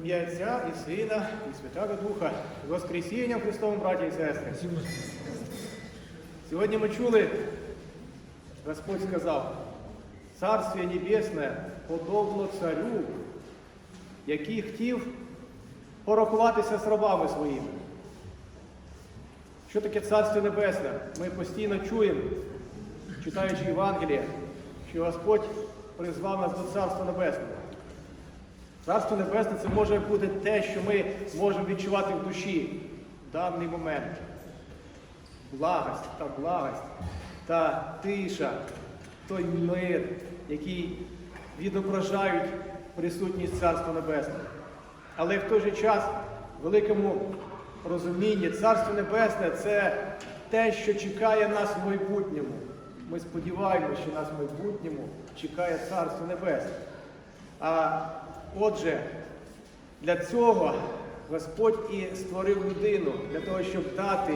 ім'я Отця і Сина, і Святого Духа, з Воскресінням Христовим, браті і сестри. Сьогодні ми чули, Господь сказав, Царствие Небесне подобно царю, який хотів порахуватися з рабами своїми. Що таке Царство Небесне? Ми постійно чуємо, читаючи Євангеліє, що Господь призвав нас до Царства Небесного. Царство Небесне це може бути те, що ми можемо відчувати в душі в даний момент. Благость та благость та тиша, той мир, який відображають присутність Царства Небесного. Але в той же час, в великому розумінні, Царство Небесне це те, що чекає нас в майбутньому. Ми сподіваємося, що нас в майбутньому чекає Царство Небесне. А отже, для цього Господь і створив людину, для того, щоб дати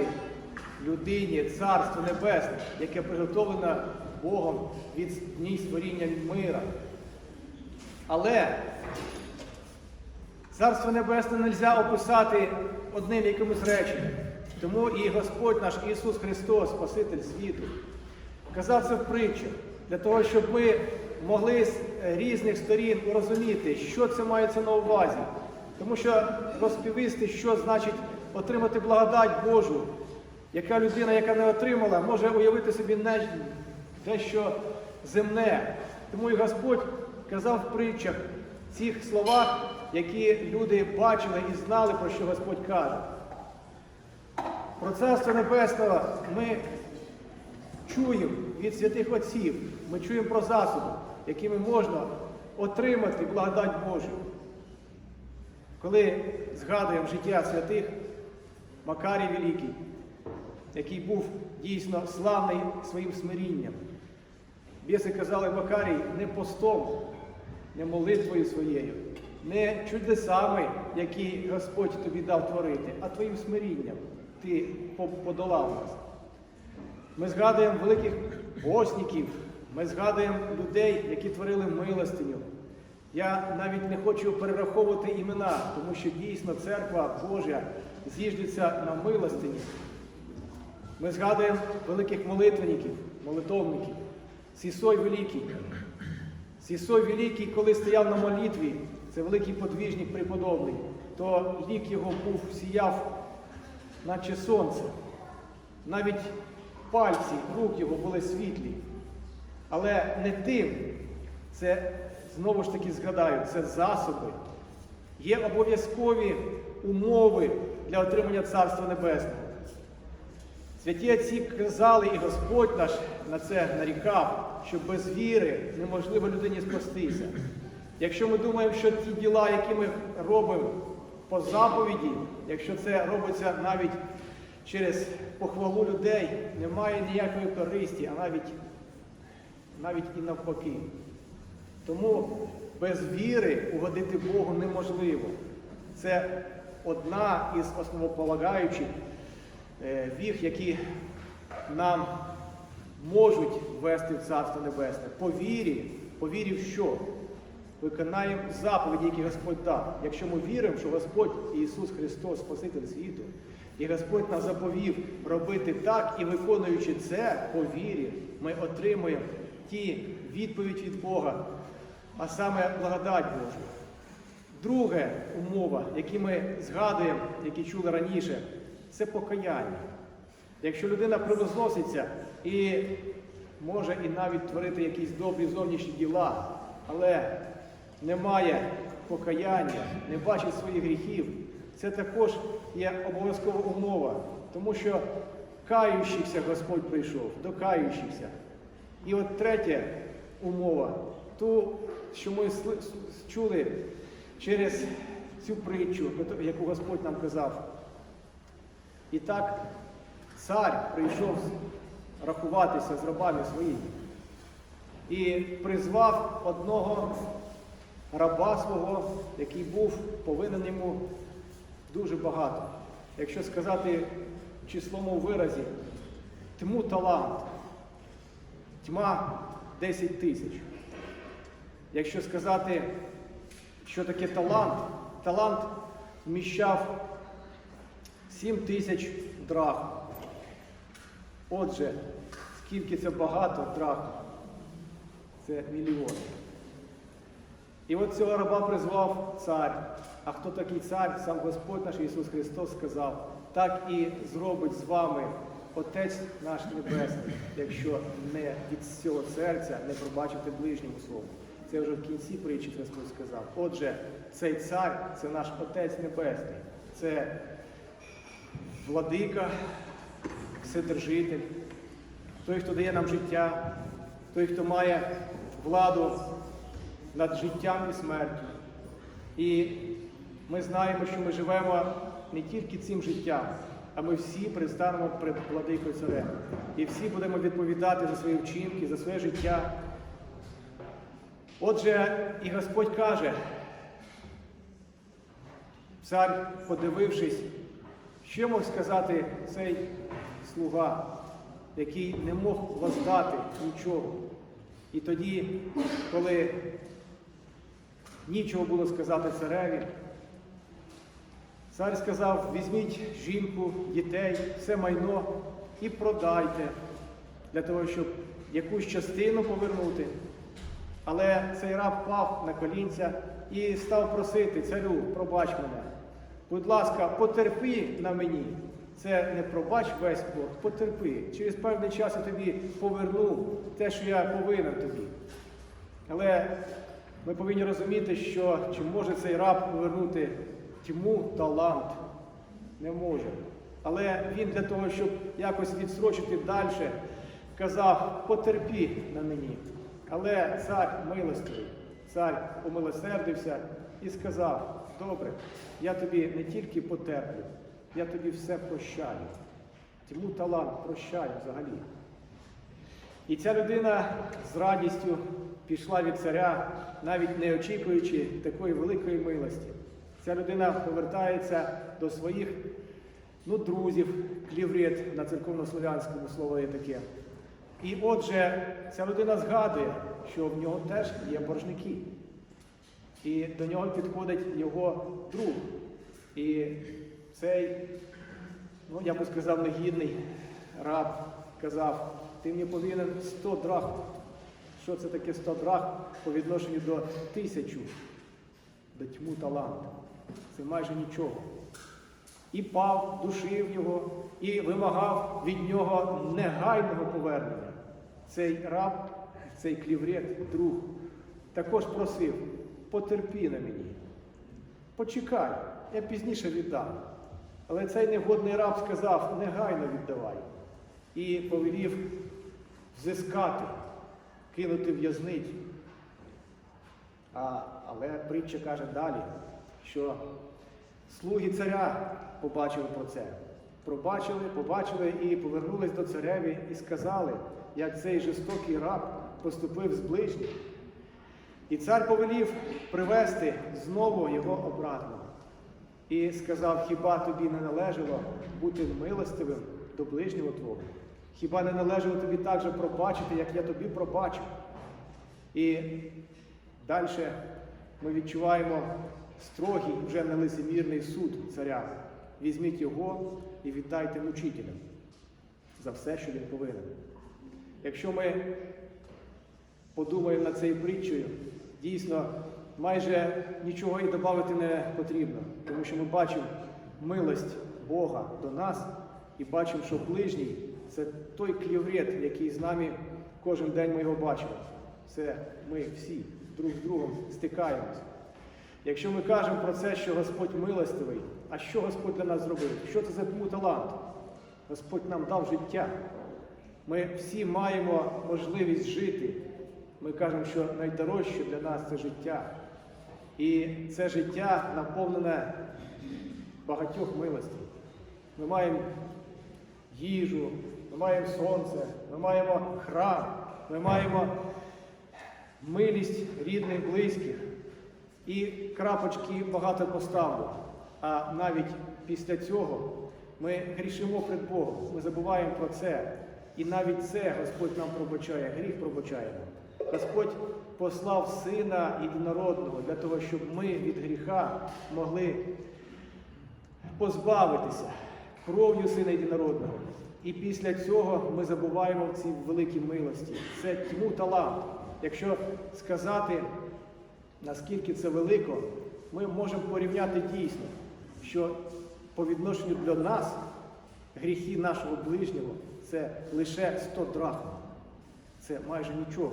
людині Царство Небесне, яке приготовлене Богом від дні створіння мира. Але Царство Небесне не можна описати одним якимось реченням. Тому і Господь наш Ісус Христос, Спаситель світу, казав це в притчах, для того, щоб ми могли з е, різних сторін розуміти, що це мається на увазі. Тому що розповісти, що значить отримати благодать Божу, яка людина, яка не отримала, може уявити собі дещо земне. Тому і Господь казав в притчах цих словах, які люди бачили і знали, про що Господь каже. Про Царство Небесного ми чуємо від святих отців, ми чуємо про засоби, якими можна отримати благодать Божу. Коли згадуємо життя святих, Макарій Великий, який був дійсно славний своїм смирінням. Біси казали Макарій не постом, не молитвою своєю, не чудесами, які Господь тобі дав творити, а твоїм смирінням ти подолав нас. Ми згадуємо великих постників, ми згадуємо людей, які творили милостиню. Я навіть не хочу перераховувати імена, тому що дійсно церква Божа з'їжджиться на милостині. Ми згадуємо великих молитвенників, молитовників, Сісой Великий. Сісой Великий, коли стояв на молитві, це великий подвіжник преподобний, то лік його був сіяв, наче сонце. Навіть пальці рук його були світлі. Але не тим, це знову ж таки згадаю, це засоби. Є обов'язкові умови для отримання Царства Небесного. Святі отці казали, і Господь наш на це нарікав, що без віри неможливо людині спастися. Якщо ми думаємо, що ті діла, які ми робимо по заповіді, якщо це робиться навіть через похвалу людей, немає ніякої користі, а навіть, навіть і навпаки. Тому без віри угодити Богу неможливо. Це одна із основополагаючих е, віх, які нам можуть ввести в Царство Небесне. По вірі, по вірі в що? Виконаємо заповіді, які Господь дав. Якщо ми віримо, що Господь Ісус Христос, Спаситель світу, і Господь нам заповів робити так, і виконуючи це по вірі, ми отримуємо ті відповідь від Бога, а саме благодать Божу. Друга умова, яку ми згадуємо, які чули раніше, це покаяння. Якщо людина превозноситься і може і навіть творити якісь добрі зовнішні діла, але не має покаяння, не бачить своїх гріхів, це також є обов'язкова умова, тому що каючихся Господь прийшов, до каючихся. І от третя умова, ту, що ми чули через цю притчу, яку Господь нам казав. І так цар прийшов рахуватися з рабами своїми і призвав одного раба свого, який був повинен йому дуже багато. Якщо сказати в числовому виразі, тьму талант, тьма 10 тисяч. Якщо сказати, що таке талант, талант вміщав 7 тисяч драхм. Отже, скільки це багато драхм? Це мільйон. І от цього раба призвав цар. А хто такий цар? Сам Господь наш Ісус Христос сказав, так і зробить з вами Отець наш Небесний, якщо не від цього серця не пробачите ближньому слову. Це вже в кінці притчі Христос сказав. Отже, цей цар це наш Отець Небесний, це владика, вседержитель, той, хто дає нам життя, той, хто має владу над життям і смертю. І ми знаємо, що ми живемо не тільки цим життям, а ми всі предстанемо перед владикою царем. І всі будемо відповідати за свої вчинки, за своє життя. Отже, і Господь каже, цар, подивившись, що мог сказати цей слуга, який не мог воздати нічого. І тоді, коли нічого було сказати цареві, цар сказав, візьміть жінку, дітей, все майно і продайте для того, щоб якусь частину повернути. Але цей раб пав на колінця і став просити царю, пробач мене. Будь ласка, потерпи на мені. Це не пробач весь борг, потерпи. Через певний час я тобі поверну те, що я повинен тобі. Але ми повинні розуміти, що чи може цей раб повернути тьму талант? Не може. Але він для того, щоб якось відсрочити далі, казав, потерпі на мені. Але цар милостивий, цар умилосердився і сказав, добре, я тобі не тільки потерплю, я тобі все прощаю. Тьму талант прощаю взагалі. І ця людина з радістю пішла від царя, навіть не очікуючи такої великої милості. Ця людина повертається до своїх ну, друзів, кліврит на церковнослов'янському слово є таке. І отже, ця людина згадує, що в нього теж є боржники. І до нього підходить його друг. І цей, ну я би сказав, негідний раб казав, ти мені повинен 100 драхм. Що це таке 100 драхм по відношенню до тисячу, до тьму таланту? Це майже нічого. І пав, душив його, і вимагав від нього негайного повернення. Цей раб, цей кліврет, друг, також просив, потерпі на мені, почекай, я пізніше віддам. Але цей негодний раб сказав, негайно віддавай. І повелів взискати, кинути в'язницю. Але притча каже далі, що слуги царя побачили про це. Пробачили, побачили і повернулись до цареві і сказали, як цей жорстокий раб поступив з ближнім. І цар повелів привести знову його обратно. І сказав, хіба тобі не належало бути милостивим до ближнього твого? Хіба не належало тобі так же пробачити, як я тобі пробачив? І далі ми відчуваємо строгий, вже нелицемірний суд царя. Візьміть його і віддайте мучителям за все, що він повинен. Якщо ми подумаємо над цією притчею, дійсно майже нічого і додати не потрібно, тому що ми бачимо милость Бога до нас і бачимо, що ближній це той кліврет, який з нами кожен день ми його бачимо. Це ми всі друг з другом стикаємось. Якщо ми кажемо про це, що Господь милостивий, а що Господь для нас зробив? Що це за талант? Господь нам дав життя. Ми всі маємо можливість жити. Ми кажемо, що найдорожче для нас це життя. І це життя наповнене багатьох милостей. Ми маємо їжу, ми маємо сонце, ми маємо храм, ми маємо милість рідних, близьких. І крапочки багато поставлю. А навіть після цього ми грішимо перед Богом, ми забуваємо про це. І навіть це Господь нам пробачає, гріх пробачає нам. Господь послав Сина Єдинородного для того, щоб ми від гріха могли позбавитися кров'ю Сина Єдинородного. І після цього ми забуваємо ці великі милості. Це тьму талант. Якщо сказати, наскільки це велико, ми можемо порівняти дійсно, що по відношенню до нас гріхи нашого ближнього це лише 100 драхм. Це майже нічого.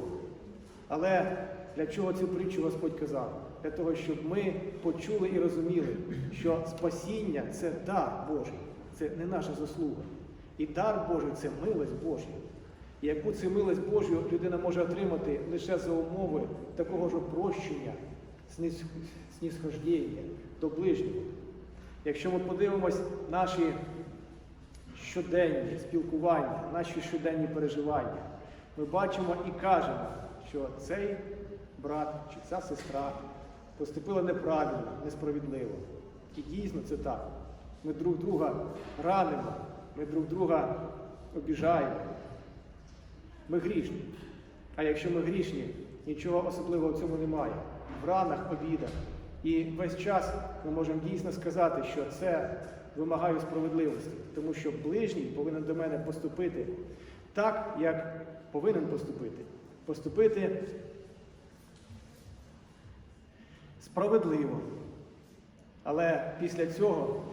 Але для чого цю притчу Господь казав? Для того, щоб ми почули і розуміли, що спасіння це дар Божий, це не наша заслуга. І дар Божий це милость Божа. І яку цю милость Божу людина може отримати лише за умови такого ж прощення, снисхождіння до ближнього. Якщо ми подивимось наші щоденні спілкування, наші щоденні переживання, ми бачимо і кажемо, що цей брат чи ця сестра поступила неправильно, несправедливо. І дійсно це так. Ми друг друга ранимо, ми друг друга обіжаємо. Ми грішні. А якщо ми грішні, нічого особливого в цьому немає. В ранах, обідах. І весь час ми можемо дійсно сказати, що це вимагає справедливості, тому що ближній повинен до мене поступити так, як повинен поступити. Поступити справедливо. Але після цього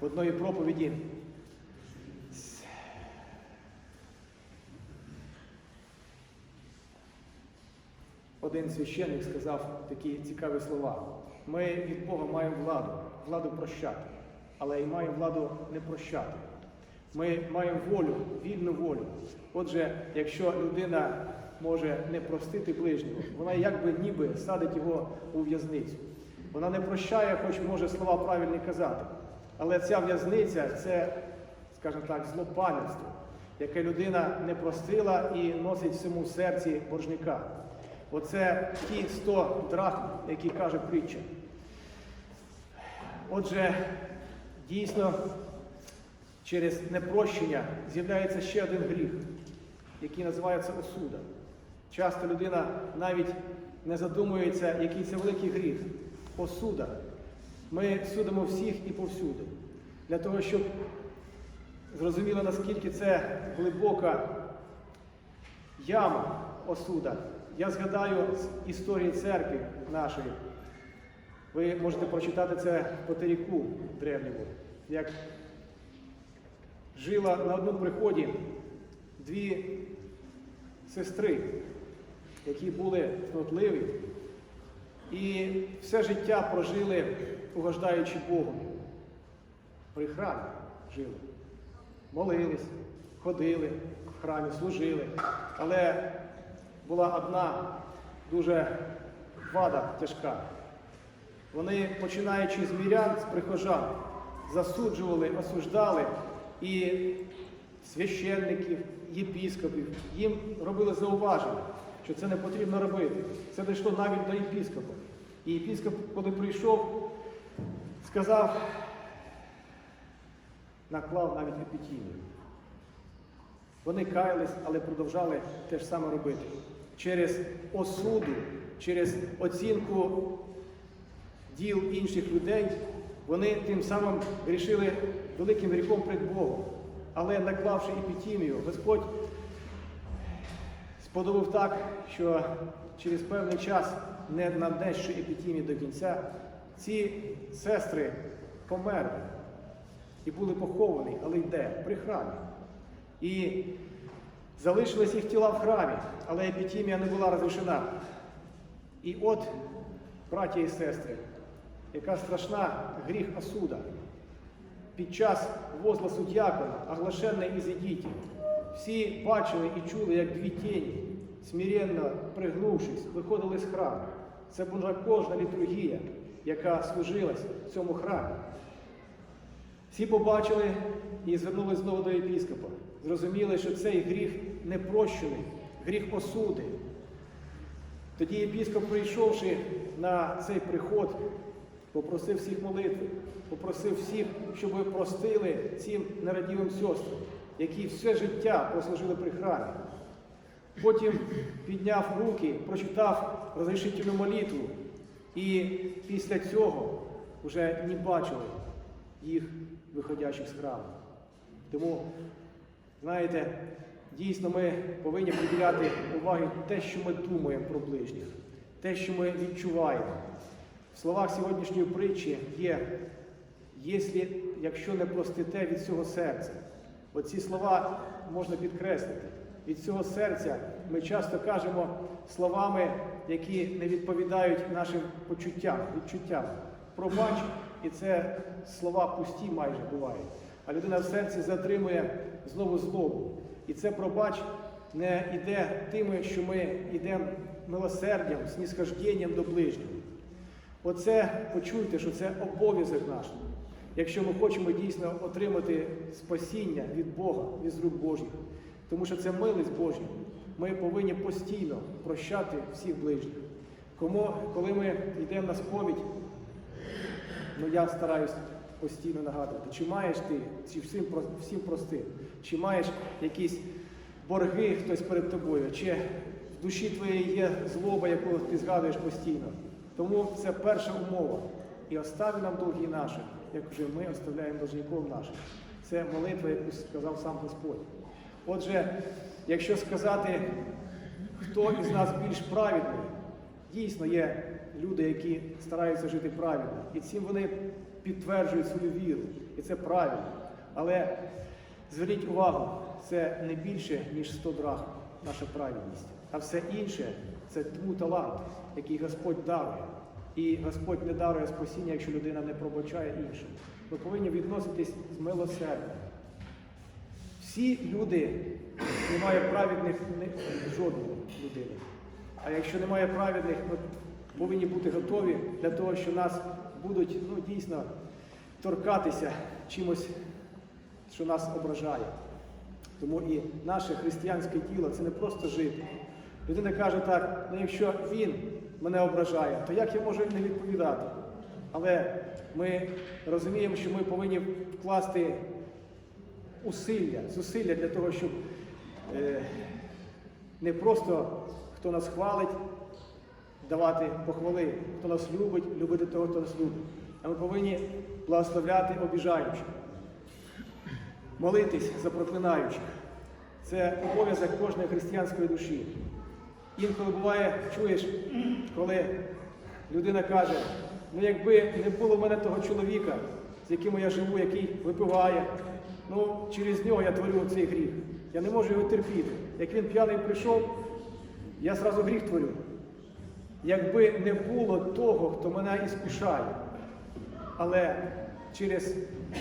в одної проповіді один священник сказав такі цікаві слова. Ми від Бога маємо владу, владу прощати, але і маємо владу не прощати. Ми маємо волю, вільну волю. Отже, якщо людина може не простити ближнього, вона якби ніби садить його у в'язницю. Вона не прощає, хоч може слова правильні казати. Але ця в'язниця це, скажімо так, злопам'ятство, яке людина не простила і носить в цьому серці боржника. Оце ті 100 драхм, які каже притча. Отже, дійсно, через непрощення з'являється ще один гріх, який називається осуда. Часто людина навіть не задумується, який це великий гріх. Осуда. Ми судимо всіх і повсюди. Для того, щоб зрозуміло, наскільки це глибока яма осуда. Я згадаю з історії церкви нашої. Ви можете прочитати це в потеріку древньому, як жила на одному приході дві сестри, які були цнотливі і все життя прожили, угождаючи Богу. При храмі жили. Молились, ходили в храмі, служили. Але була одна дуже вада тяжка. Вони, починаючи з мірян, з прихожан, засуджували, осуждали і священників, єпіскопів. Їм робили зауваження, що це не потрібно робити. Це дійшло навіть до єпіскопа. І єпіскоп, коли прийшов, сказав, наклав навіть епітімію. Вони каялись, але продовжали те ж саме робити. Через осуду, через оцінку діл інших людей, вони тим самим грішили великим гріхом перед Богом. Але наклавши епітімію, Господь сподобав так, що через певний час, не наднесши епітімії до кінця, ці сестри померли і були поховані, але йде при храмі. І залишились їх тіла в храмі, але епітімія не була розрішена. І от, браті і сестри, яка страшна гріх осуда. Під час возгласу дякона, оглашеної Ізидітів, всі бачили і чули, як дві тіні, смиренно пригнувшись, виходили з храму. Це була кожна літургія, яка служилась в цьому храмі. Всі побачили і звернулися знову до єпіскопа. Зрозуміли, що цей гріх непрощений, гріх осуди. Тоді єпіскоп, прийшовши на цей приход, попросив всіх молитви, попросив всіх, щоб ви простили цим нерадівим сестрам, які все життя прослужили при храмі. Потім підняв руки, прочитав розрішительну молитву, і після цього вже не бачили їх виходячих з храму. Тому, знаєте, дійсно ми повинні приділяти уваги те, що ми думаємо про ближніх, те, що ми відчуваємо. В словах сьогоднішньої притчі є, «Єслі- якщо не простите від цього серця. Оці слова можна підкреслити. Від цього серця ми часто кажемо словами, які не відповідають нашим почуттям, відчуттям. Пробач, і це слова пусті майже бувають. А людина в серці затримує знову злобу. І це пробач не йде тими, що ми йдемо милосердям, снісхожденням до ближнього. Оце почуйте, що це обов'язок наш. Якщо ми хочемо дійсно отримати спасіння від Бога, від рук Божих, тому що це милість Божа. Ми повинні постійно прощати всіх ближніх. Кому, коли ми йдемо на сповідь, ну я стараюсь постійно нагадувати, чи маєш ти, чи всім, всім прости, чи маєш якісь борги хтось перед тобою, чи в душі твоєї є злоба, яку ти згадуєш постійно. Тому це перша умова. І остави нам долги наші, як вже ми оставляємо должників наших. Це молитва, яку сказав сам Господь. Отже, якщо сказати, хто із нас більш праведний, дійсно є люди, які стараються жити правильно. І цим вони підтверджують свою віру. І це правильно. Але зверніть увагу, це не більше, ніж 100 драхм наша праведність. А все інше це тому талант, який Господь дарує. І Господь не дарує спасіння, якщо людина не пробачає іншим. Ми повинні відноситись з милосердям. Всі люди, немає праведних жодної людини. А якщо немає праведних, ми повинні бути готові для того, що нас будуть ну, дійсно торкатися чимось, що нас ображає. Тому і наше християнське діло це не просто жити. Людина каже так, ну якщо він мене ображає, то як я можу не відповідати? Але ми розуміємо, що ми повинні вкласти усилля, зусилля для того, щоб е, не просто хто нас хвалить, давати похвали, хто нас любить, любити того, хто нас любить. А ми повинні благословляти обіжаючих, молитись за проклинаючих. Це обов'язок кожної християнської душі. Інколи буває, чуєш, коли людина каже, ну якби не було в мене того чоловіка, з яким я живу, який випиває, ну через нього я творю цей гріх. Я не можу його терпіти. Як він п'яний прийшов, я зразу гріх творю. Якби не було того, хто мене іскушає, але через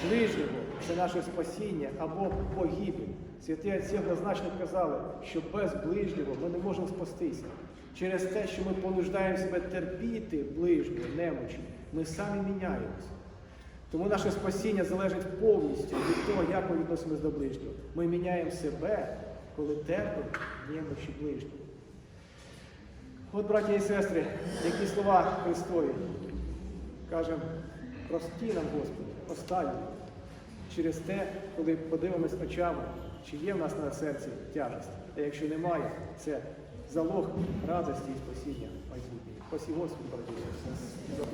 ближнього це наше спасіння або погибель. Святі отці однозначно казали, що без ближнього ми не можемо спастися. Через те, що ми понуждаємо себе терпіти ближнього, немочі, ми самі міняємося. Тому наше спасіння залежить повністю від того, як ми відносимося до ближнього. Ми міняємо себе, коли терпимо немочі ближнього. От, браті і сестри, які слова Христові. Кажемо, прості нам, Господи, останні. Через те, коли подивимось очами, чи є в нас на серці тяжесть. А якщо немає, це залог радості і спасіння майбутнього. Спасі Господи, сестри.